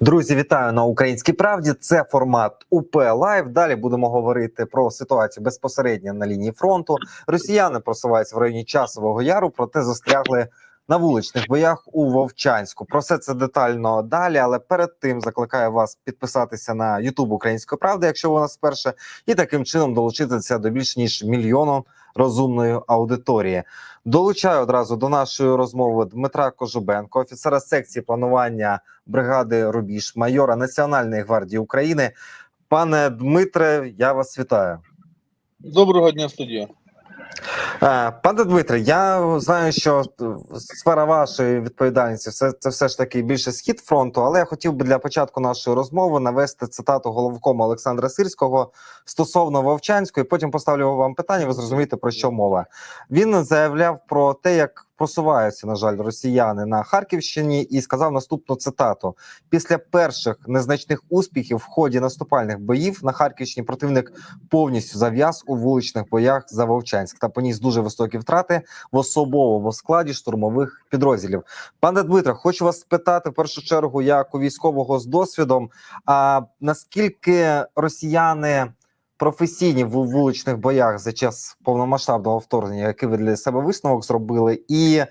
Друзі, вітаю на українській правді. Це формат УП Лайв. Далі будемо говорити про ситуацію безпосередньо на лінії фронту. Росіяни просуваються в районі часового яру, проте застрягли на вуличних боях у Вовчанську. Про все це детально далі. Але перед тим закликаю вас підписатися на Ютуб Української правди, якщо ви нас вперше, і таким чином долучитися до більш ніж мільйону розумної аудиторії. Долучаю одразу до нашої розмови Дмитра Кожубенко, офіцера секції планування бригади Рубіж, майора Національної гвардії України. Пане Дмитре, я вас вітаю. Доброго дня, студія. Е, Пане Дмитре, я знаю, що сфера вашої відповідальності все це все ж таки більше схід фронту, але я хотів би для початку нашої розмови навести цитату головкому Олександра Сирського стосовно Вовчанської. Потім поставлю вам питання. Ви зрозумієте про що мова. Він заявляв про те, як просуваються, на жаль, росіяни на Харківщині, і сказав наступну цитату: після перших незначних успіхів в ході наступальних боїв на Харківщині противник повністю зав'яз у вуличних боях за Вовчанськ та поніс дуже високі втрати в особовому складі штурмових підрозділів. Пане Дмитре, хочу вас спитати в першу чергу, як у військового з досвідом. А наскільки росіяни професійні в вуличних боях за час повномасштабного вторгнення, який ви для себе висновок зробили, і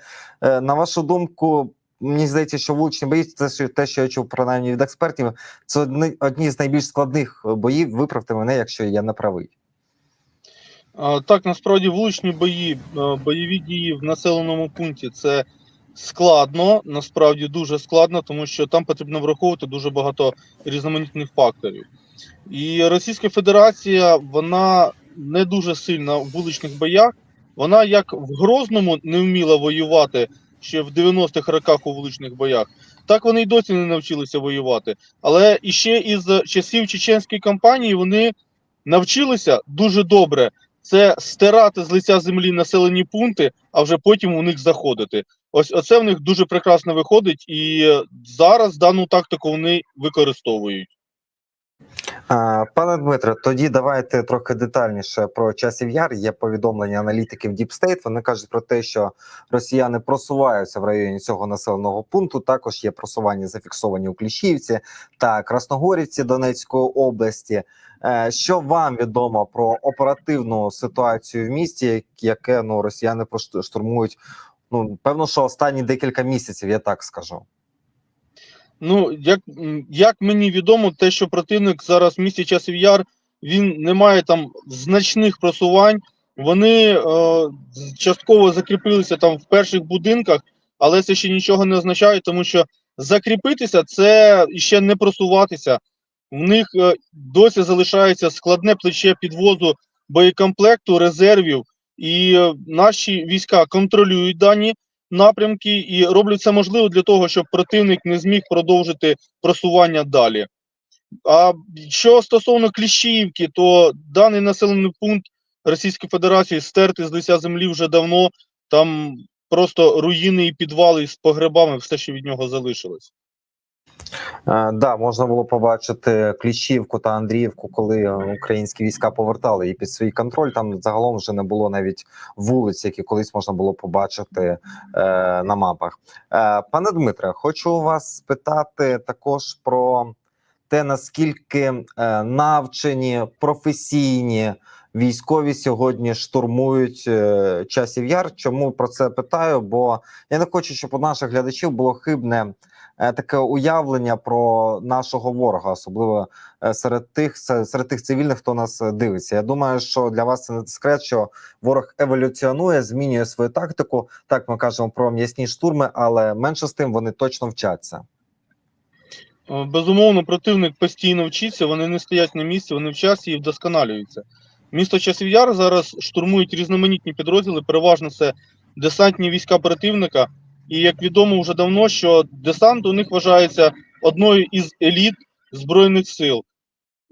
е, на вашу думку. Мені здається, що вуличні бої це те, що я чув принаймні від експертів. Це одні, одні з найбільш складних боїв. Виправте мене, якщо я не правий. Так, насправді вуличні бої, е, бойові дії в населеному пункті це складно, насправді дуже складно, тому що там потрібно враховувати дуже багато різноманітних факторів. І Російська Федерація, вона не дуже сильна в вуличних боях. Вона як в Грозному не вміла воювати ще в 90-х роках у вуличних боях, так вони й досі не навчилися воювати. Але іще із часів чеченської кампанії вони навчилися дуже добре це стирати з лиця землі населені пункти, а вже потім у них заходити. Ось оце в них дуже прекрасно виходить, і зараз дану тактику вони використовують. Пане Дмитре, тоді давайте трохи детальніше про часів яр. Є повідомлення аналітиків Deep State. Вони кажуть про те, що росіяни просуваються в районі цього населеного пункту. Також є просування зафіксовані у Кліщівці та Красногорівці Донецької області. Е, Що вам відомо про оперативну ситуацію в місті, яке ну росіяни штурмують? Ну певно, що останні декілька місяців, я так скажу. Ну, як, як мені відомо, те, що противник зараз в місті Часів Яр, він не має там значних просувань. Вони е, частково закріпилися там в перших будинках, але це ще нічого не означає, тому що закріпитися це ще не просуватися. В них е, досі залишається складне плече підвозу боєкомплекту, резервів, і е, наші війська контролюють дані напрямки і роблять все можливе для того, щоб противник не зміг продовжити просування далі. А що стосовно Кліщіївки, то даний населений пункт Російської Федерації стерти з лиця землі вже давно. Там просто руїни і підвали з погребами, все, що від нього залишилось. Е, Да, можна було побачити Кліщівку та Андріївку, коли е, українські війська повертали її під свій контроль. Там загалом вже не було навіть вулиць, які колись можна було побачити е, на мапах. Е, пане Дмитре, хочу вас спитати також про те, наскільки е, навчені професійні військові сьогодні штурмують часів яр. Чому про це питаю? Бо я не хочу, щоб у наших глядачів було хибне таке уявлення про нашого ворога, особливо е, серед тих серед тих цивільних, хто нас е, дивиться. Я думаю, що для вас це не секрет, що ворог еволюціонує, змінює свою тактику. Так ми кажемо про м'ясні штурми, але менше з тим вони точно вчаться. Е, Безумовно, противник постійно вчиться, вони не стоять на місці, вони вчаться і вдосконалюються. Місто Часів Яр зараз штурмують різноманітні підрозділи, переважно це десантні війська противника. І як відомо вже давно, що десант у них вважається одною із еліт Збройних сил.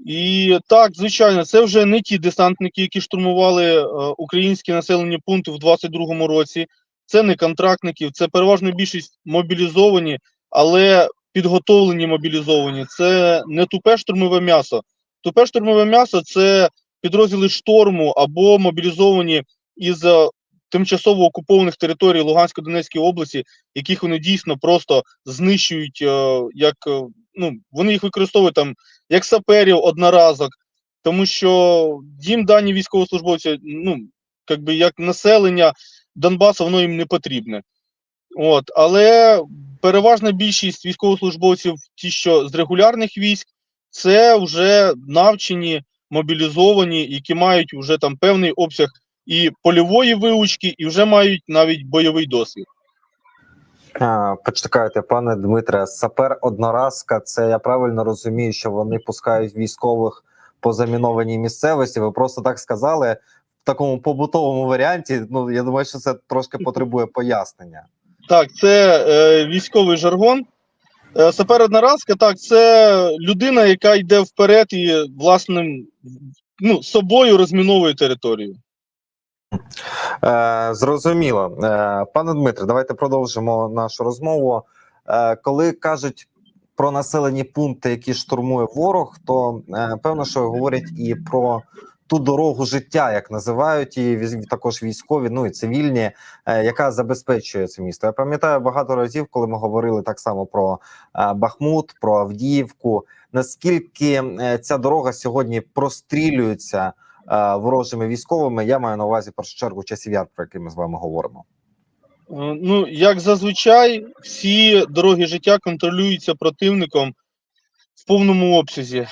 І так, звичайно, це вже не ті десантники, які штурмували е, українські населені пункти в 22-му році. Це не контрактників, це переважно більшість мобілізовані, але підготовлені мобілізовані. Це не тупе штурмове м'ясо. Тупе штурмове м'ясо це підрозділи шторму або мобілізовані із тимчасово окупованих територій Луганської Донецької області, яких вони дійсно просто знищують, е, як е, ну вони їх використовують там як саперів одноразок, тому що їм дані військовослужбовці, ну якби як населення Донбасу, воно їм не потрібне. От, але переважна більшість військовослужбовців, ті, що з регулярних військ, це вже навчені, мобілізовані, які мають вже там певний обсяг і польової виучки, і вже мають навіть бойовий досвід. Почекайте, пане Дмитре, сапер одноразка. Це я правильно розумію, що вони пускають військових по замінованій місцевості. Ви просто так сказали в такому побутовому варіанті. Ну я думаю, що це трошки потребує пояснення. Так, це е, військовий жаргон. Е, сапер одноразка, так, це людина, яка йде вперед і власним ну, собою розміновує територію. Е, зрозуміло, е, пане Дмитре, давайте продовжимо нашу розмову. Е, коли кажуть про населені пункти, які штурмує ворог, то певно, що говорять і про ту дорогу життя, як називають її також військові, ну і цивільні, яка забезпечує це місто. Я пам'ятаю багато разів, коли ми говорили так само про Бахмут, про Авдіївку. Наскільки ця дорога сьогодні прострілюється? Е, ворожими військовими. Я маю на увазі в першу чергу часів яр, про який ми з вами говоримо. Е, Ну, як зазвичай, всі дороги життя контролюються противником в повному обсязі.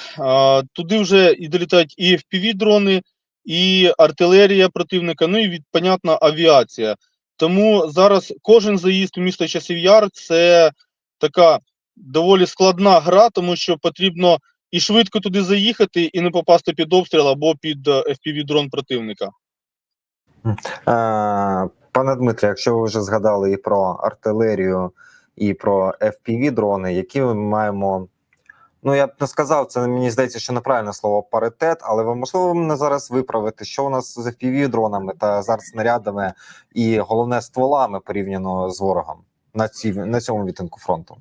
Туди вже і долітають і FPV-дрони, і артилерія противника, ну і від, понятно, авіація. Тому зараз кожен заїзд у місто Часів Яр це така доволі складна гра, тому що потрібно і швидко туди заїхати, і не попасти під обстріл або під е, FPV-дрон противника. Е, Пане Дмитре, якщо ви вже згадали і про артилерію, і про fpv дрони, які ми маємо. Ну, я б не сказав, це мені здається, що неправильне слово паритет, але ви можливо мене зараз виправити, що у нас з fpv дронами та зараз снарядами, і головне стволами порівняно з ворогом на ці на цьому відтинку фронту.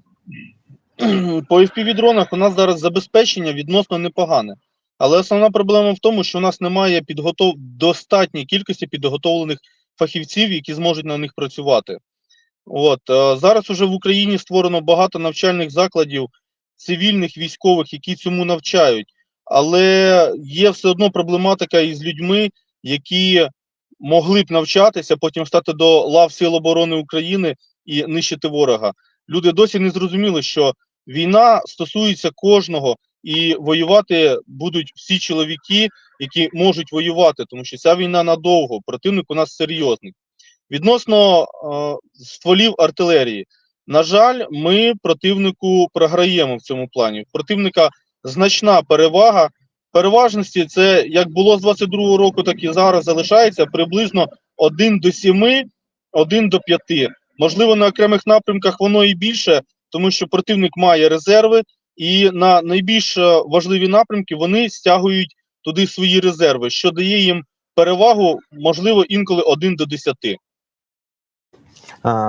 по FPV-дронах у нас зараз забезпечення відносно непогане. Але основна проблема в тому, що у нас немає підготов... достатньої кількості підготовлених фахівців, які зможуть на них працювати. От е, зараз уже в Україні створено багато навчальних закладів цивільних військових, які цьому навчають. Але є все одно проблематика із людьми, які могли б навчатися, потім стати до лав Сил оборони України і нищити ворога. Люди досі не зрозуміли, що війна стосується кожного, і воювати будуть всі чоловіки, які можуть воювати, тому що ця війна надовго. Противник у нас серйозний. Відносно е, стволів артилерії, на жаль, ми противнику програємо в цьому плані. Противника значна перевага. Переважності це як було з 22-го року, так і зараз залишається приблизно 1 до 7, 1 до 5. Можливо, на окремих напрямках воно і більше, тому що противник має резерви, і на найбільш е, важливі напрямки вони стягують туди свої резерви, що дає їм перевагу, можливо, інколи 1 до 10.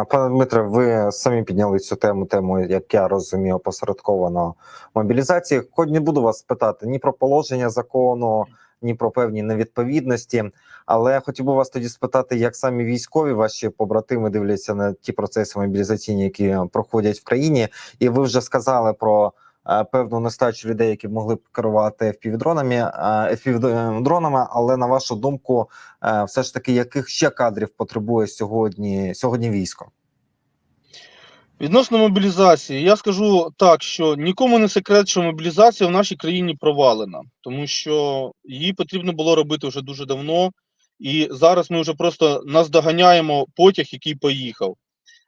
Пане Дмитре, ви самі підняли цю тему, тему, як я розумію, посередковано мобілізації. Хоч не буду вас питати ні про положення закону, ні про певні невідповідності. Але хотів би вас тоді спитати, як самі військові ваші побратими дивляться на ті процеси мобілізаційні, які проходять в країні, і ви вже сказали про. е, Певну нестачу людей, які могли б керувати FPV-дронами, е, але на вашу думку, е, все ж таки, яких ще кадрів потребує сьогодні сьогодні військо? Відносно мобілізації, я скажу так, що нікому не секрет, що мобілізація в нашій країні провалена, тому що її потрібно було робити вже дуже давно, і зараз ми вже просто наздоганяємо потяг, який поїхав.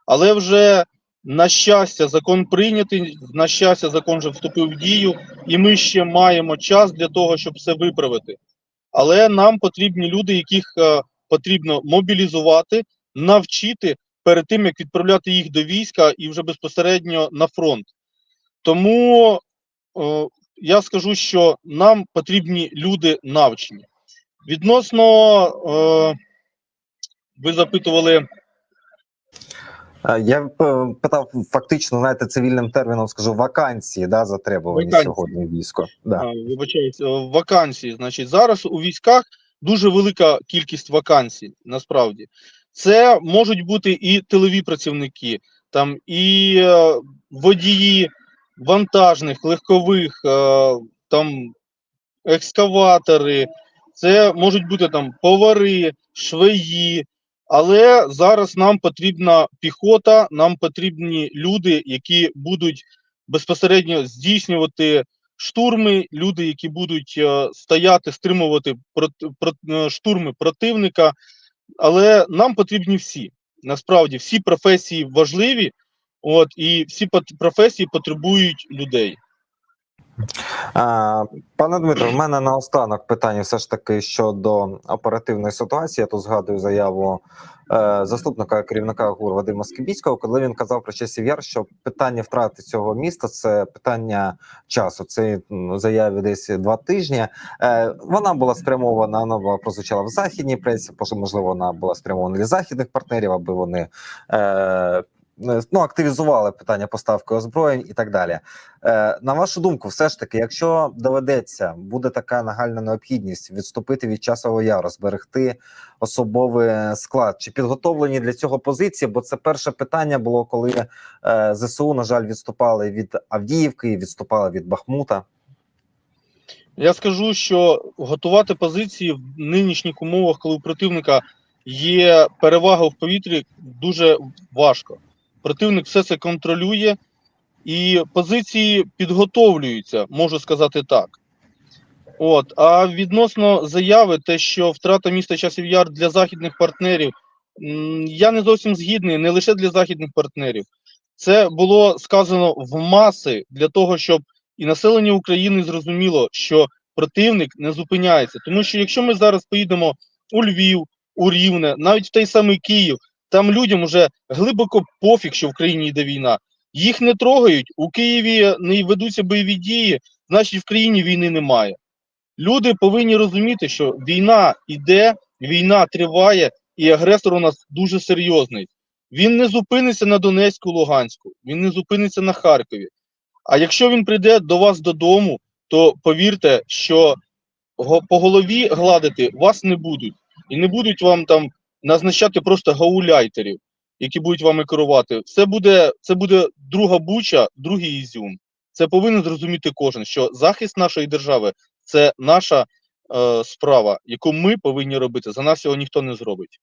Але вже на щастя, закон прийнятий, на щастя, закон вже вступив в дію, і ми ще маємо час для того, щоб все виправити. Але нам потрібні люди, яких е, потрібно мобілізувати, навчити перед тим, як відправляти їх до війська і вже безпосередньо на фронт. Тому е, я скажу, що нам потрібні люди навчені. Відносно, е, ви запитували. Е, Я е, питав фактично, знаєте, цивільним терміном скажу вакансії, да, затребувані Вакансії. сьогодні в військо. Да. Вибачаюсь, е, вакансії. Значить, зараз у військах дуже велика кількість вакансій, насправді. Це можуть бути і тилові працівники, там і е, водії вантажних, легкових, е, там екскаватори, це можуть бути там повари, швеї. Але зараз нам потрібна піхота, нам потрібні люди, які будуть безпосередньо здійснювати штурми, люди, які будуть е, стояти, стримувати штурми противника. Але нам потрібні всі. Насправді, всі професії важливі, от, і всі професії потребують людей. Пане Дмитро, в мене наостанок питання все ж таки щодо оперативної ситуації. Я тут згадую заяву е, заступника керівника ГУР Вадима Скибіцького, коли він казав про часів яр, що питання втрати цього міста це питання часу. Це заяві десь два тижні. Е, вона була спрямована, вона була прозвучала в західній пресі. можливо, вона була спрямована для західних партнерів, аби вони. Ну, активізували питання поставки озброєнь і так далі. Е, на вашу думку, все ж таки, якщо доведеться, буде така нагальна необхідність відступити від часового яру, зберегти особовий склад, чи підготовлені для цього позиції? Бо це перше питання було, коли е, ЗСУ, на жаль, відступали від Авдіївки, відступали від Бахмута. Я скажу, що готувати позиції в нинішніх умовах, коли у противника є перевага в повітрі, дуже важко. Противник все це контролює, і позиції підготовлюються, можу сказати так. От, а відносно заяви, те, що втрата міста часів яр для західних партнерів, я не зовсім згідний, не лише для західних партнерів. Це було сказано в маси для того, щоб і населення України зрозуміло, що противник не зупиняється. Тому що якщо ми зараз поїдемо у Львів, у Рівне, навіть в той самий Київ, там людям уже глибоко пофіг, що в країні йде війна. Їх не трогають, у Києві не ведуться бойові дії, значить в країні війни немає. Люди повинні розуміти, що війна йде, війна триває, і агресор у нас дуже серйозний. Він не зупиниться на Донецьку, Луганську, він не зупиниться на Харкові. А якщо він прийде до вас додому, то повірте, що по голові гладити вас не будуть. І не будуть вам там назначати просто гауляйтерів, які будуть вами керувати. Це буде, це буде друга буча, другий ізюм. Це повинен зрозуміти кожен, що захист нашої держави це наша е, справа, яку ми повинні робити. За нас його ніхто не зробить.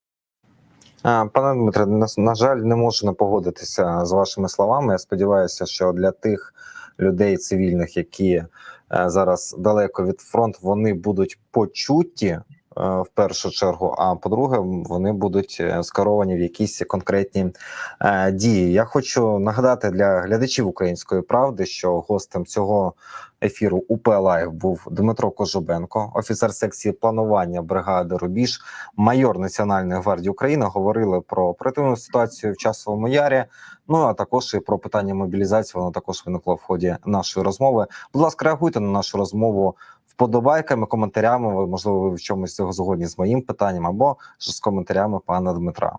Пане Дмитре, на, на жаль, не можу не погодитися з вашими словами. Я сподіваюся, що для тих людей цивільних, які е, зараз далеко від фронту, вони будуть почуті в першу чергу. А по-друге, вони будуть е, скеровані в якісь конкретні е, дії. Я хочу нагадати для глядачів української правди, що гостем цього ефіру УП Лайв був Дмитро Кожубенко, офіцер секції планування бригади Рубіж майор Національної гвардії України говорили про оперативну ситуацію в часовому ярі. Ну а також і про питання мобілізації. Воно також виникло в ході нашої розмови. Будь ласка, реагуйте на нашу розмову вподобайками, коментарями. Ви можливо ви в чомусь цього згодні з моїм питанням або ж з коментарями пана Дмитра.